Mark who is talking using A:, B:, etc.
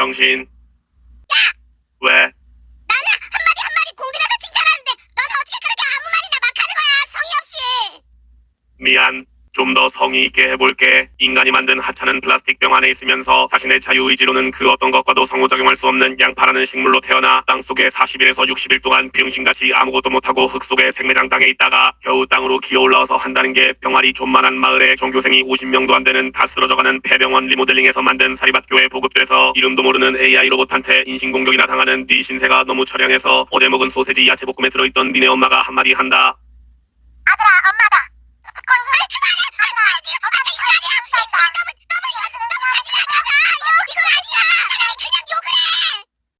A: 당신 왜?
B: 나는 한마디 한마디 공들여서 칭찬하는데 너는 어떻게 그렇게 아무 말이나 막 하는 거야 성의 없이
A: 미안. 좀 더 성의 있게 해볼게. 인간이 만든 하찮은 플라스틱 병 안에 있으면서 자신의 자유의지로는 그 어떤 것과도 상호작용할 수 없는 양파라는 식물로 태어나 땅 속에 40일에서 60일 동안 병신같이 아무것도 못하고 흙 속에 생매장 땅에 있다가 겨우 땅으로 기어 올라와서 한다는 게 병아리 존만한 마을에 종교생이 50명도 안 되는 다 쓰러져가는 폐병원 리모델링에서 만든 사리밭교에 보급돼서 이름도 모르는 AI 로봇한테 인신공격이나 당하는 네 신세가 너무 처량해서 어제 먹은 소세지 야채볶음에 들어있던 니네 엄마가 한마디 한다.